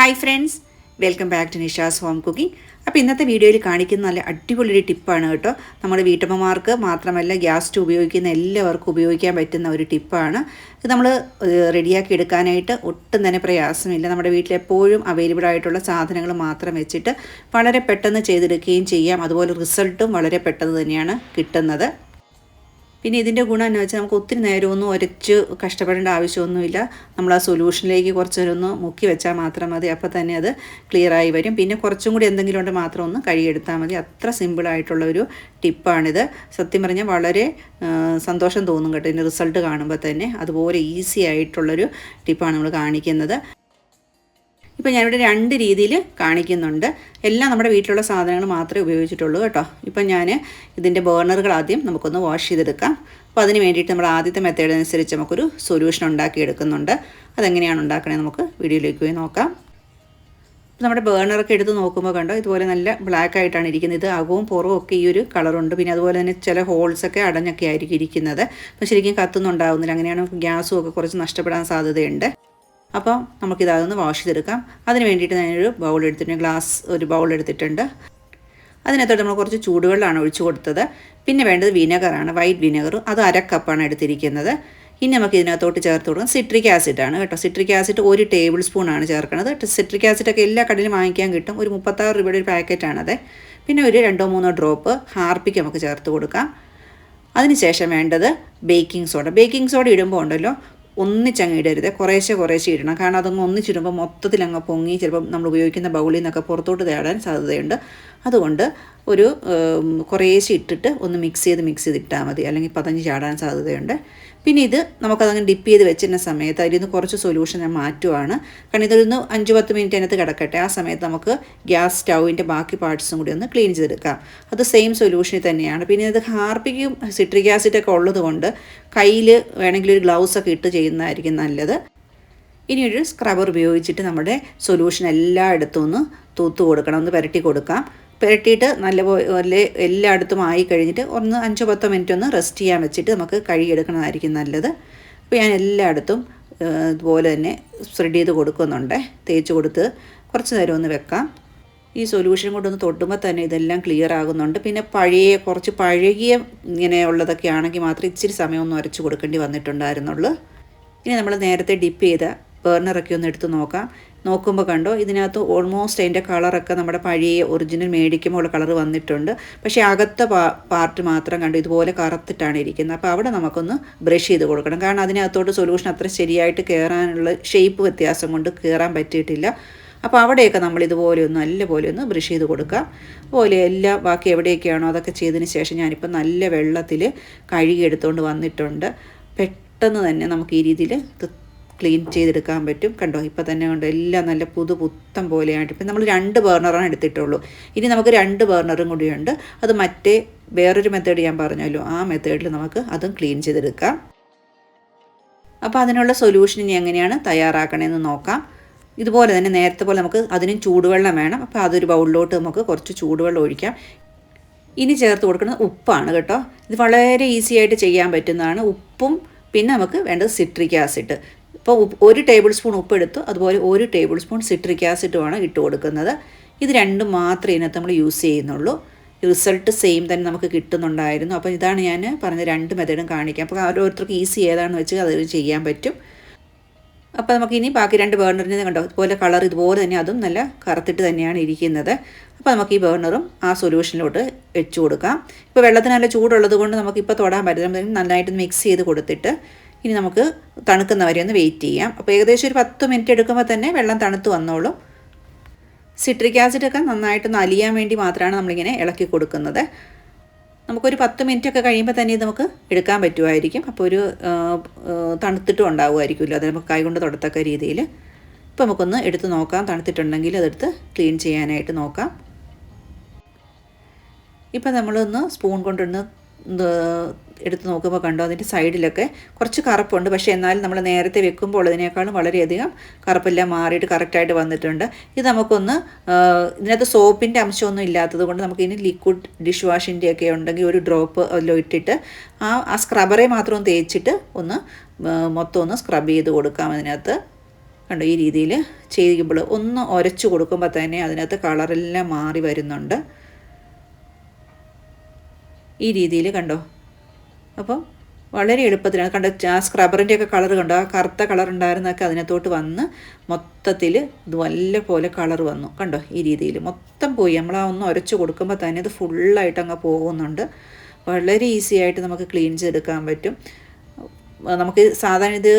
Hi friends welcome back to Nisha's home cooking അപ്പോൾ ഇന്നത്തെ വീഡിയോയിൽ കാണിക്കുന്ന നല്ല അടിപൊളി ഒരു ടിപ്പാണ് കേട്ടോ. നമ്മുടെ വീട്ടമ്മമാർക്ക് മാത്രമല്ല ഗ്യാസ് സ്റ്റവ് ഉപയോഗിക്കുന്ന എല്ലാവർക്കും ഉപയോഗിക്കാൻ പറ്റുന്ന ഒരു ടിപ്പാണ്. ഇത് നമ്മൾ റെഡിയാക്കി എടുക്കാനായിട്ട് ഒട്ടും തന്നെ പ്രയാസമില്ല. നമ്മുടെ വീട്ടിൽ എപ്പോഴും അവൈലബിൾ ആയിട്ടുള്ള സാധനങ്ങൾ മാത്രം വെച്ചിട്ട് വളരെ പെട്ടെന്ന് ചെയ്തെടുക്കുകയും ചെയ്യാം. അതുപോലെ റിസൾട്ടും വളരെ പെട്ടെന്ന് തന്നെയാണ് കിട്ടുന്നത്. പിന്നെ ഇതിന്റെ ഗുണം എന്ന് വെച്ചാൽ നമുക്ക് ഒത്തിരി നേരമൊന്നും ഒരച്ച് കഷ്ടപ്പെടേണ്ട ആവശ്യമൊന്നുമില്ല. നമ്മൾ ആ സൊല്യൂഷനിലേക്ക് കുറച്ച് ഒന്ന് മുക്കി വെച്ചാൽ മാത്രം മതി. അപ്പോൾ തന്നെ അത് ക്ലിയറായി വരും. പിന്നെ കുറച്ചും കൂടി എന്തെങ്കിലും ഉണ്ട് മാത്രം ഒന്ന് കഴുകിയെടുത്താൽ മതി. അത്ര സിമ്പിളായിട്ടുള്ള ഒരു ടിപ്പാണിത് സത്യം പറഞ്ഞാൽ വളരെ സന്തോഷം തോന്നും കേട്ടോ. ഇതിന്റെ റിസൾട്ട് കാണുമ്പോൾ തന്നെ. അതുപോലെ ഈസി ആയിട്ടുള്ളൊരു ടിപ്പാണ് നമ്മൾ കാണിക്കുന്നത്. ഇപ്പം ഞാനിവിടെ രണ്ട് രീതിയിൽ കാണിക്കുന്നുണ്ട്. എല്ലാം നമ്മുടെ വീട്ടിലുള്ള സാധനങ്ങൾ മാത്രമേ ഉപയോഗിച്ചിട്ടുള്ളൂ കേട്ടോ. ഇപ്പം ഞാൻ ഇതിന്റെ ബേർണറുകൾ ആദ്യം നമുക്കൊന്ന് വാഷ് ചെയ്തെടുക്കാം. അപ്പോൾ അതിന് വേണ്ടിയിട്ട് നമ്മൾ ആദ്യത്തെ മെത്തേഡ് അനുസരിച്ച് നമുക്കൊരു സൊല്യൂഷൻ ഉണ്ടാക്കിയെടുക്കുന്നുണ്ട്. അതെങ്ങനെയാണ് ഉണ്ടാക്കണേ നമുക്ക് വീഡിയോയിലേക്ക് പോയി നോക്കാം. നമ്മുടെ ബേർണറൊക്കെ എടുത്ത് നോക്കുമ്പോൾ കണ്ടോ? ഇതുപോലെ നല്ല ബ്ലാക്ക് ആയിട്ടാണ് ഇരിക്കുന്നത്. ഇത് അകവും പുറവും ഒക്കെ ഈ ഒരു കളറുണ്ട് പിന്നെ അതുപോലെ തന്നെ ചില ഹോൾസൊക്കെ അടഞ്ഞൊക്കെ ആയിരിക്കും ഇരിക്കുന്നത്. അപ്പോൾ ശരിക്കും കത്തുന്നുണ്ടാകുന്നില്ല അങ്ങനെയാണ് ഗ്യാസും ഒക്കെ കുറച്ച് നഷ്ടപ്പെടാൻ സാധ്യതയുണ്ട്. അപ്പോൾ നമുക്കിതൊന്ന് വാഷ് ചെയ്തെടുക്കാം. അതിന് വേണ്ടിയിട്ട് ഞാനൊരു ബൗൾ എടുത്തിട്ടുണ്ട് ഗ്ലാസ് ഒരു ബൗൾ എടുത്തിട്ടുണ്ട്. അതിനകത്തോട്ട് നമ്മൾ കുറച്ച് ചൂടുവെള്ളമാണ് ഒഴിച്ചു കൊടുത്തത്. പിന്നെ വേണ്ടത് വിനെഗറാണ് വൈറ്റ് വിനെഗർ അത് അര എടുത്തിരിക്കുന്നത്. ഇനി നമുക്ക് ഇതിനകത്തോട്ട് ചേർത്ത് കൊടുക്കാം സിട്രിക് ആസിഡാണ് കേട്ടോ. സിട്രിക് ആസിഡ് ഒരു ടേബിൾ സ്പൂണാണ് ചേർക്കുന്നത് സിട്രിക് ആസിഡൊക്കെ എല്ലാ കടയിലും വാങ്ങിക്കാൻ കിട്ടും. ഒരു മുപ്പത്താറ് രൂപയുടെ ഒരു പാക്കറ്റാണത് പിന്നെ ഒരു രണ്ടോ മൂന്നോ ഡ്രോപ്പ് ഹാർപ്പിക്ക് നമുക്ക് ചേർത്ത് കൊടുക്കാം. അതിനുശേഷം വേണ്ടത് ബേക്കിംഗ് സോഡ ബേക്കിംഗ് സോഡ ഇടുമ്പോൾ ഉണ്ടല്ലോ ഒന്നിച്ചങ്ങ് ഇടരുത്. കുറേശ്ശെ കുറേശ്ശെ ഇടണം. കാരണം അതങ്ങ് ഒന്നിച്ചിടുമ്പോൾ മൊത്തത്തിൽ അങ്ങ് പൊങ്ങി ചിലപ്പം നമ്മൾ ഉപയോഗിക്കുന്ന ബൗളിൽ നിന്നൊക്കെ പുറത്തോട്ട് തേടാൻ സാധ്യതയുണ്ട്. അതുകൊണ്ട് ഒരു കുറേശ്ശെ ഇട്ടിട്ട് ഒന്ന് മിക്സ് ചെയ്ത് മിക്സ് ചെയ്ത് ഇട്ടാൽ മതി. അല്ലെങ്കിൽ പതഞ്ഞ് ചാടാൻ സാധ്യതയുണ്ട്. പിന്നെ ഇത് നമുക്കതങ്ങ് ഡിപ്പ് ചെയ്ത് വെച്ചിരുന്ന സമയത്ത് അതിൽ നിന്ന് കുറച്ച് സൊല്യൂഷൻ ഞാൻ മാറ്റുവാണ്. കാരണം ഇതൊന്ന് അഞ്ച് പത്ത് മിനിറ്റ് അതിനകത്ത് കിടക്കട്ടെ. ആ സമയത്ത് നമുക്ക് ഗ്യാസ് സ്റ്റൗവിന്റെ ബാക്കി പാർട്സും കൂടി ഒന്ന് ക്ലീൻ ചെയ്തെടുക്കാം. അത് സെയിം സൊല്യൂഷനിൽ തന്നെയാണ്. പിന്നെ ഇത് ഹാർപ്പിക്കും സിട്രിക് ആസിഡൊക്കെ ഉള്ളത് കൊണ്ട് കയ്യിൽ വേണമെങ്കിൽ ഒരു ഗ്ലൗസ് ഒക്കെ ഇട്ട് ചെയ്യുന്നതായിരിക്കും നല്ലത്. ഇനി ഒരു സ്ക്രബർ ഉപയോഗിച്ചിട്ട് നമ്മുടെ സൊല്യൂഷൻ എല്ലായിടത്തും ഒന്ന് തൂത്ത് കൊടുക്കണം. ഒന്ന് പുരട്ടി കൊടുക്കാം. പുരട്ടിയിട്ട് നല്ലപോലെ എല്ലായിടത്തും ആയി കഴിഞ്ഞിട്ട് ഒന്ന് അഞ്ചോ പത്തോ മിനിറ്റ് ഒന്ന് റെസ്റ്റ് ചെയ്യാൻ വെച്ചിട്ട് നമുക്ക് കഴുകിയെടുക്കണതായിരിക്കും നല്ലത്. അപ്പോൾ ഞാൻ എല്ലായിടത്തും ഇതുപോലെ തന്നെ സ്പ്രെഡ് ചെയ്ത് കൊടുക്കുന്നുണ്ട്. തേച്ച് കൊടുത്ത് കുറച്ച് നേരം ഒന്ന് വെക്കാം. ഈ സൊല്യൂഷൻ കൊണ്ടൊന്ന് തൊട്ടുമ്പോൾ തന്നെ ഇതെല്ലാം ക്ലിയർ ആകുന്നുണ്ട്. പിന്നെ പഴയ കുറച്ച് പഴകിയ ഇങ്ങനെയുള്ളതൊക്കെ ആണെങ്കിൽ മാത്രം ഇച്ചിരി സമയം ഒന്ന് അരച്ച് കൊടുക്കേണ്ടി വന്നിട്ടുണ്ടായിരുന്നുള്ളൂ. ഇനി നമ്മൾ നേരത്തെ ഡിപ്പ് ചെയ്ത ബേർണറൊക്കെ ഒന്ന് എടുത്ത് നോക്കാം. നോക്കുമ്പോൾ കണ്ടോ ഇതിനകത്ത് ഓൾമോസ്റ്റ് അതിന്റെ കളറൊക്കെ നമ്മുടെ പഴയ ഒറിജിനൽ മേടിക്കുമ്പോൾ കളർ വന്നിട്ടുണ്ട്. പക്ഷേ അകത്തെ പാർട്ട് മാത്രം കണ്ടു ഇതുപോലെ കറുത്തിട്ടാണ് ഇരിക്കുന്നത്. അപ്പോൾ അവിടെ നമുക്കൊന്ന് ബ്രഷ് ചെയ്ത് കൊടുക്കണം. കാരണം അതിനകത്തോട്ട് സൊല്യൂഷൻ അത്ര ശരിയായിട്ട് കയറാനുള്ള ഷേപ്പ് വ്യത്യാസം കൊണ്ട് കയറാൻ പറ്റിയിട്ടില്ല. അപ്പോൾ അവിടെയൊക്കെ നമ്മൾ ഇതുപോലെ ഒന്ന് നല്ലപോലെ ഒന്ന് ബ്രഷ് ചെയ്ത് കൊടുക്കാം. അതുപോലെ എല്ലാ ബാക്കി എവിടെയൊക്കെയാണോ അതൊക്കെ ചെയ്തതിന് ശേഷം ഞാനിപ്പോൾ നല്ല വെള്ളത്തിൽ കഴുകി എടുത്തുകൊണ്ട് വന്നിട്ടുണ്ട്. പെട്ടെന്ന് തന്നെ നമുക്ക് ഈ രീതിയിൽ ക്ലീൻ ചെയ്തെടുക്കാൻ പറ്റും. കണ്ടോ ഇപ്പോൾ തന്നെ കൊണ്ട് എല്ലാം നല്ല പുതു പുത്തം പോലെയായിട്ട്. ഇപ്പം നമ്മൾ രണ്ട് ബേർണറാണ് എടുത്തിട്ടുള്ളൂ. ഇനി നമുക്ക് രണ്ട് ബേർണറും കൂടിയുണ്ട്. അത് മറ്റേ വേറൊരു മെത്തേഡ് ഞാൻ പറഞ്ഞല്ലോ. ആ മെത്തേഡിൽ നമുക്ക് അതും ക്ലീൻ ചെയ്തെടുക്കാം. അപ്പോൾ അതിനുള്ള സൊല്യൂഷൻ ഇനി എങ്ങനെയാണ് തയ്യാറാക്കണമെന്ന് നോക്കാം. ഇതുപോലെ തന്നെ നേരത്തെ പോലെ നമുക്ക് അതിനും ചൂടുവെള്ളം വേണം. അപ്പോൾ അതൊരു ബൗളിലോട്ട് നമുക്ക് കുറച്ച് ചൂടുവെള്ളം ഒഴിക്കാം. ഇനി ചേർത്ത് കൊടുക്കുന്നത് ഉപ്പാണ് കേട്ടോ. ഇത് വളരെ ഈസി ആയിട്ട് ചെയ്യാൻ പറ്റുന്നതാണ്. ഉപ്പും പിന്നെ നമുക്ക് വേണ്ടത് സിട്രിക് ആസിഡ് ഇപ്പോൾ ഒരു ടേബിൾ സ്പൂൺ ഉപ്പ് എടുത്തു അതുപോലെ ഒരു ടേബിൾ സ്പൂൺ സിട്രിക് ആസിഡുമാണ് ഇട്ട് കൊടുക്കുന്നത്. ഇത് രണ്ടും മാത്രമേ ഇതിനകത്ത് നമ്മൾ യൂസ് ചെയ്യുന്നുള്ളൂ. റിസൾട്ട് സെയിം തന്നെ നമുക്ക് കിട്ടുന്നുണ്ടായിരുന്നു. അപ്പോൾ ഇതാണ് ഞാൻ പറഞ്ഞ രണ്ട് മെത്തേഡും കാണിക്കാം അപ്പോൾ ഓരോരുത്തർക്ക് ഈസി ഏതാണെന്ന് വെച്ച് അത് ചെയ്യാൻ പറ്റും. അപ്പോൾ നമുക്ക് ഇനി ബാക്കി രണ്ട് ബേർണറിന് കണ്ടോ? ഇതുപോലെ കളർ ഇതുപോലെ തന്നെ അതും നല്ല കറുത്തിട്ട് തന്നെയാണ് ഇരിക്കുന്നത്. അപ്പോൾ നമുക്ക് ഈ ബേർണറും ആ സൊല്യൂഷനിലോട്ട് വെച്ച് കൊടുക്കാം. ഇപ്പോൾ വെള്ളത്തിന് നല്ല ചൂടുള്ളത് കൊണ്ട് നമുക്കിപ്പോൾ തൊടാൻ പറ്റില്ല. നന്നായിട്ട് മിക്സ് ചെയ്ത് കൊടുത്തിട്ട് ഇനി നമുക്ക് തണുക്കുന്ന വരെ ഒന്ന് വെയിറ്റ് ചെയ്യാം. അപ്പോൾ ഏകദേശം ഒരു പത്ത് മിനിറ്റ് എടുക്കുമ്പോൾ തന്നെ വെള്ളം തണുത്ത് വന്നോളും. സിട്രിക് ആസിഡൊക്കെ നന്നായിട്ടൊന്ന് അലിയാൻ വേണ്ടി മാത്രമാണ് നമ്മളിങ്ങനെ ഇളക്കി കൊടുക്കുന്നത്. നമുക്കൊരു പത്ത് മിനിറ്റ് ഒക്കെ കഴിയുമ്പോൾ തന്നെ ഇത് നമുക്ക് എടുക്കാൻ പറ്റുമായിരിക്കും. അപ്പോൾ ഒരു തണുത്തിട്ടും ഉണ്ടാവുമായിരിക്കുമല്ലോ. അത് നമുക്ക് കൈ കൊണ്ട് തൊടത്തക്ക രീതിയിൽ ഇപ്പോൾ നമുക്കൊന്ന് എടുത്ത് നോക്കാം. തണുത്തിട്ടുണ്ടെങ്കിൽ അതെടുത്ത് ക്ലീൻ ചെയ്യാനായിട്ട് നോക്കാം. ഇപ്പം നമ്മളൊന്ന് സ്പൂൺ കൊണ്ടൊന്ന് എടുത്ത് നോക്കുമ്പോൾ കണ്ടോ? അതിന്റെ സൈഡിലൊക്കെ കുറച്ച് കറുപ്പുണ്ട്. പക്ഷേ എന്നാലും നമ്മൾ നേരത്തെ വെക്കുമ്പോൾ അതിനേക്കാളും വളരെയധികം കറുപ്പെല്ലാം മാറിയിട്ട് കറക്റ്റായിട്ട് വന്നിട്ടുണ്ട്. ഇത് നമുക്കൊന്ന് ഇതിനകത്ത് സോപ്പിന്റെ അംശമൊന്നും ഇല്ലാത്തത് കൊണ്ട് നമുക്ക് ഇനി ലിക്വിഡ് ഡിഷ് വാഷിന്റെ ഒക്കെ ഉണ്ടെങ്കിൽ ഒരു ഡ്രോപ്പ് അതിലോ ഇട്ടിട്ട് ആ ആ സ്ക്രബറെ മാത്രം തേച്ചിട്ട് ഒന്ന് മൊത്തം ഒന്ന് സ്ക്രബ് ചെയ്ത് കൊടുക്കാം അതിനകത്ത്. കണ്ടോ? ഈ രീതിയിൽ ചെയ്യുമ്പോൾ ഒന്ന് ഉരച്ചു കൊടുക്കുമ്പോൾ തന്നെ അതിനകത്ത് കളറെല്ലാം മാറി വരുന്നുണ്ട്. ഈ രീതിയിൽ കണ്ടോ? അപ്പോൾ വളരെ എളുപ്പത്തിലാണ്. കണ്ട ആ സ്ക്രബറിന്റെ ഒക്കെ കളർ കണ്ടോ? ആ കറുത്ത കളർ ഉണ്ടായിരുന്നൊക്കെ അതിനകത്തോട്ട് വന്ന് മൊത്തത്തിൽ ഇത് വല്ല പോലെ കളർ വന്നു. കണ്ടോ ഈ രീതിയിൽ. മൊത്തം പോയി. നമ്മൾ ആ ഒന്ന് ഉരച്ച് കൊടുക്കുമ്പോൾ തന്നെ ഇത് ഫുള്ളായിട്ട് അങ്ങ് പോകുന്നുണ്ട്. വളരെ ഈസി ആയിട്ട് നമുക്ക് ക്ലീൻ ചെയ്തെടുക്കാൻ പറ്റും. നമുക്ക് സാധാരണ ഇത്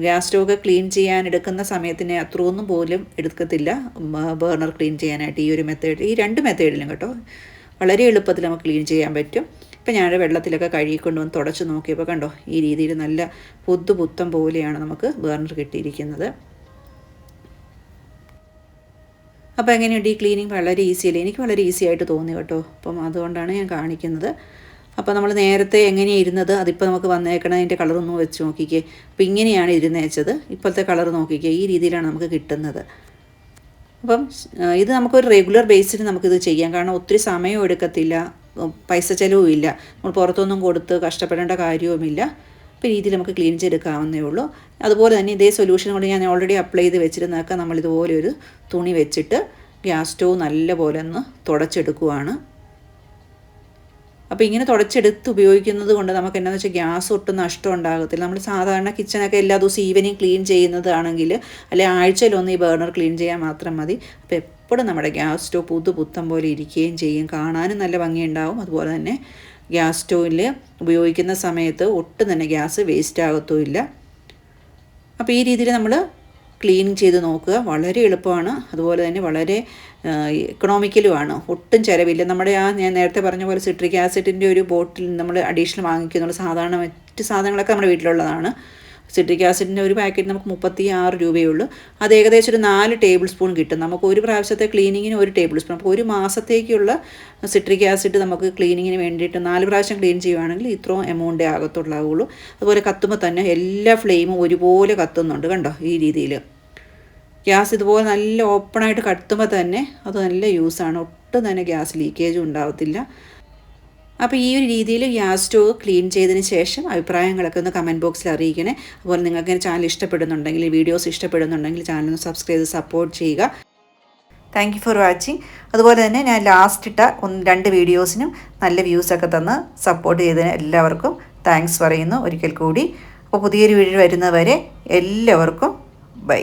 ഗ്യാസ് സ്റ്റോവ് ക്ലീൻ ചെയ്യാൻ എടുക്കുന്ന സമയത്തിന് അത്രയൊന്നും പോലും എടുക്കത്തില്ല. ബേർണർ ക്ലീൻ ചെയ്യാനായിട്ട് ഈ ഒരു മെത്തേഡ് ഈ രണ്ട് മെത്തേഡിലും കേട്ടോ വളരെ എളുപ്പത്തിൽ നമുക്ക് ക്ലീൻ ചെയ്യാൻ പറ്റും. ഇപ്പം ഞാൻ വെള്ളത്തിലൊക്കെ കഴുകിക്കൊണ്ട് വന്ന് തുടച്ച് നോക്കിയപ്പോൾ കണ്ടോ ഈ രീതിയിൽ നല്ല പുതു പുത്തം പോലെയാണ് നമുക്ക് ബേർണർ കിട്ടിയിരിക്കുന്നത്. അപ്പോൾ എങ്ങനെയുണ്ട് ഈ ക്ലീനിങ് വളരെ ഈസി അല്ലേ? എനിക്ക് വളരെ ഈസി ആയിട്ട് തോന്നി കേട്ടോ. അപ്പം അതുകൊണ്ടാണ് ഞാൻ കാണിക്കുന്നത്. അപ്പോൾ നമ്മൾ നേരത്തെ എങ്ങനെയാണ് ഇരുന്നത്? അതിപ്പോൾ നമുക്ക് വന്നേക്കണതിന്റെ കളറൊന്നും വെച്ച് നോക്കിക്കേ. അപ്പോൾ ഇങ്ങനെയാണ് ഇരുന്നേച്ചത്. ഇപ്പോഴത്തെ കളർ നോക്കിക്കേ. ഈ രീതിയിലാണ് നമുക്ക് കിട്ടുന്നത്. അപ്പം ഇത് നമുക്കൊരു റെഗുലർ ബേസിൽ നമുക്കിത് ചെയ്യാം. കാരണം ഒത്തിരി സമയം എടുക്കത്തില്ല പൈസ ചിലവും ഇല്ല. നമ്മൾ പുറത്തൊന്നും കൊടുത്ത് കഷ്ടപ്പെടേണ്ട കാര്യവുമില്ല അപ്പോൾ രീതിയിൽ നമുക്ക് ക്ലീൻ ചെയ്തെടുക്കാവുന്നേ ഉള്ളൂ. അതുപോലെ തന്നെ ഇതേ സൊല്യൂഷൻ കൊണ്ട് ഞാൻ ഓൾറെഡി അപ്ലൈ ചെയ്ത് വെച്ചിരുന്നൊക്കെ നമ്മളിതുപോലെ ഒരു തുണി വെച്ചിട്ട് ഗ്യാസ് സ്റ്റോവ് നല്ലപോലെ ഒന്ന് തുടച്ചെടുക്കുവാണ്. അപ്പോൾ ഇങ്ങനെ തുടച്ചെടുത്ത് ഉപയോഗിക്കുന്നത് കൊണ്ട് നമുക്ക് എന്താണെന്ന് വെച്ചാൽ ഗ്യാസ് ഒട്ടും നഷ്ടം ഉണ്ടാകത്തില്ല. നമ്മൾ സാധാരണ കിച്ചണൊക്കെ എല്ലാ ദിവസവും ഈവനിങ് ക്ലീൻ ചെയ്യുന്നതാണെങ്കിൽ അല്ലെ ആഴ്ചയിലൊന്ന് ഈ ബേർണർ ക്ലീൻ ചെയ്യാൻ മാത്രം മതി. അപ്പോൾ എപ്പോഴും നമ്മുടെ ഗ്യാസ് സ്റ്റോവ് പുതു പുത്തം പോലെ ഇരിക്കുകയും ചെയ്യും. കാണാനും നല്ല ഭംഗിയുണ്ടാവും. അതുപോലെ തന്നെ ഗ്യാസ് സ്റ്റോവിൽ ഉപയോഗിക്കുന്ന സമയത്ത് ഒട്ടും തന്നെ ഗ്യാസ് വേസ്റ്റ് ആകത്തുമില്ല. അപ്പോൾ ഈ രീതിയിൽ നമ്മൾ ക്ലീൻ ചെയ്ത് നോക്കുക. വളരെ എളുപ്പമാണ്. അതുപോലെ തന്നെ വളരെ ഇക്കണോമിക്കലുമാണ് ഒട്ടും ചിലവില്ല. നമ്മുടെ ആ ഞാൻ നേരത്തെ പറഞ്ഞ പോലെ സിട്രിക് ആസിഡിന്റെ ഒരു ബോട്ടിൽ നമ്മൾ അഡീഷണൽ വാങ്ങിക്കുന്നുള്ള സാധാരണ മറ്റ് സാധനങ്ങളൊക്കെ നമ്മുടെ വീട്ടിലുള്ളതാണ്. സിട്രിക് ആസിഡിന്റെ ഒരു പാക്കറ്റ് നമുക്ക് മുപ്പത്തി ആറ് രൂപയേ ഉള്ളൂ അത് ഏകദേശം ഒരു നാല് ടേബിൾ സ്പൂൺ കിട്ടും. നമുക്ക് ഒരു പ്രാവശ്യത്തെ ക്ലീനിങ്ങിന് ഒരു ടേബിൾ സ്പൂൺ. അപ്പോൾ ഒരു മാസത്തേക്കുള്ള സിട്രിക് ആസിഡ് നമുക്ക് ക്ലീനിങ്ങിന് വേണ്ടിയിട്ട് നാല് പ്രാവശ്യം ക്ലീൻ ചെയ്യുവാണെങ്കിൽ ഇത്രയും എമൗണ്ടേ ആകത്തുള്ളാവുള്ളൂ. അതുപോലെ കത്തുമ്പോൾ തന്നെ എല്ലാ ഫ്ലെയിമും ഒരുപോലെ കത്തുന്നുണ്ട് കണ്ടോ ഈ രീതിയിൽ. ഗ്യാസ് ഇതുപോലെ നല്ല ഓപ്പണായിട്ട് കത്തുമ്പോൾ തന്നെ അത് നല്ല യൂസാണ്. ഒട്ടും തന്നെ ഗ്യാസ് ലീക്കേജും ഉണ്ടാവത്തില്ല. അപ്പോൾ ഈ ഒരു രീതിയിൽ ഗ്യാസ് സ്റ്റോവ് ക്ലീൻ ചെയ്തതിന് ശേഷം അഭിപ്രായങ്ങളൊക്കെ ഒന്ന് കമന്റ് ബോക്സിൽ അറിയിക്കണേ. അതുപോലെ നിങ്ങൾക്ക് ചാനൽ ഇഷ്ടപ്പെടുന്നുണ്ടെങ്കിൽ വീഡിയോസ് ഇഷ്ടപ്പെടുന്നുണ്ടെങ്കിൽ ചാനൽ ഒന്ന് സബ്സ്ക്രൈബ് ചെയ്ത് സപ്പോർട്ട് ചെയ്യുക. താങ്ക് യു ഫോർ വാച്ചിങ് അതുപോലെ തന്നെ ഞാൻ ലാസ്റ്റ് ഇട്ട ഒന്ന് രണ്ട് വീഡിയോസിനും നല്ല വ്യൂസൊക്കെ തന്ന് സപ്പോർട്ട് ചെയ്തതിന് എല്ലാവർക്കും താങ്ക്സ് പറയുന്നു. ഒരിക്കൽ കൂടി. അപ്പോൾ പുതിയൊരു വീഡിയോ വരുന്നവരെ എല്ലാവർക്കും ബൈ